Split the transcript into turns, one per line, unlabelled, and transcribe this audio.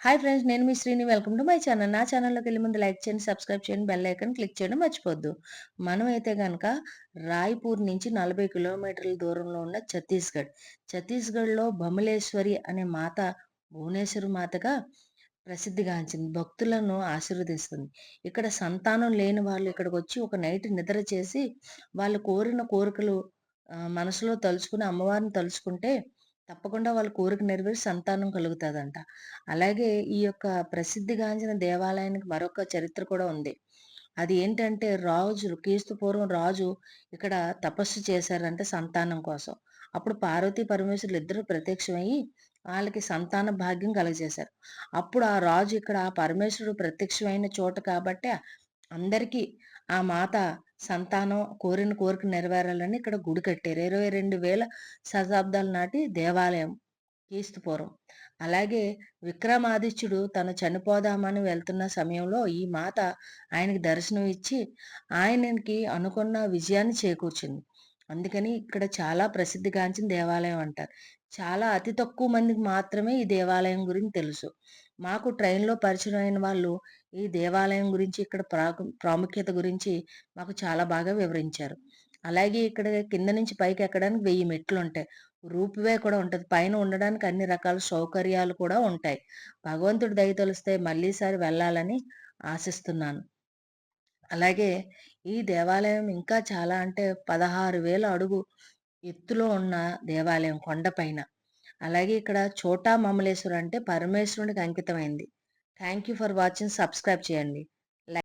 Hi friends నేను మీ Srini. Welcome to my channel నా ఛానల్లోకి వెళ్ళి ముందు లైక్ చేయండి సబ్స్క్రైబ్ చేయండి బెల్ ఐకన్ క్లిక్ చేయడం మర్చిపోద్దు మనం అయితే కనుక రాయ్పూర్ నుంచి నలభై కిలోమీటర్ల దూరంలో ఉన్న ఛత్తీస్గఢ్. ఛత్తీస్గఢ్లో బమలేశ్వరి అనే మాత భువనేశ్వరి మాతగా ప్రసిద్ధిగాంచింది. భక్తులను ఆశీర్వదిస్తుంది. ఇక్కడ సంతానం లేని వాళ్ళు ఇక్కడికి వచ్చి ఒక నైట్ నిద్ర చేసి వాళ్ళు కోరిన కోరికలు మనసులో తలుచుకుని అమ్మవారిని తలుచుకుంటే తప్పకుండా వాళ్ళ కోరిక నెరవేరి సంతానం కలుగుతుందంట. అలాగే ఈ యొక్క ప్రసిద్ధిగాంచిన దేవాలయానికి మరొక చరిత్ర కూడా ఉంది. అది ఏంటంటే రాజు క్రీస్తు పూర్వం రాజు ఇక్కడ తపస్సు చేశారంటే సంతానం కోసం. అప్పుడు పార్వతీ పరమేశ్వరులు ఇద్దరు ప్రత్యక్షమయ్యి వాళ్ళకి సంతాన భాగ్యం కలగజేశారు. అప్పుడు ఆ రాజు ఇక్కడ ఆ పరమేశ్వరుడు ప్రత్యక్షమైన చోట కాబట్టి అందరికీ ఆ మాత సంతానం కోరిన కోరిక నెరవేరాలని ఇక్కడ గుడి కట్టారు. ఇరవై రెండు వేల శతాబ్దాల నాటి దేవాలయం క్రీస్తుపూర్వం అలాగే విక్రమాదిత్యుడు తను చనిపోదామని వెళ్తున్న సమయంలో ఈ మాత ఆయనకి దర్శనం ఇచ్చి ఆయనకి అనుకున్న విజయాన్ని చేకూర్చింది. అందుకని ఇక్కడ చాలా ప్రసిద్ధిగాంచిన దేవాలయం అంటారు. చాలా అతి తక్కువ మందికి మాత్రమే ఈ దేవాలయం గురించి తెలుసు. మాకు ట్రైన్లో పరిచయం అయిన వాళ్ళు ఈ దేవాలయం గురించి ఇక్కడ ప్రాముఖ్యత గురించి మాకు చాలా బాగా వివరించారు. అలాగే ఇక్కడ కింద నుంచి పైకి ఎక్కడానికి వెయ్యి మెట్లు ఉంటాయి. రూపువే కూడా ఉంటుంది. పైన ఉండడానికి అన్ని రకాల సౌకర్యాలు కూడా ఉంటాయి. భగవంతుడి దయ తొలిస్తే మళ్ళీసారి వెళ్ళాలని ఆశిస్తున్నాను. అలాగే ఈ దేవాలయం ఇంకా చాలా అంటే పదహారు వేల అడుగు ఎత్తులో ఉన్న దేవాలయం కొండపైన అలాగే ఇక్కడ చోటా మమలేశ్వరు అంటే పరమేశ్వరునికి అంకితమైంది. Thank you for watching subscribe చేయండి.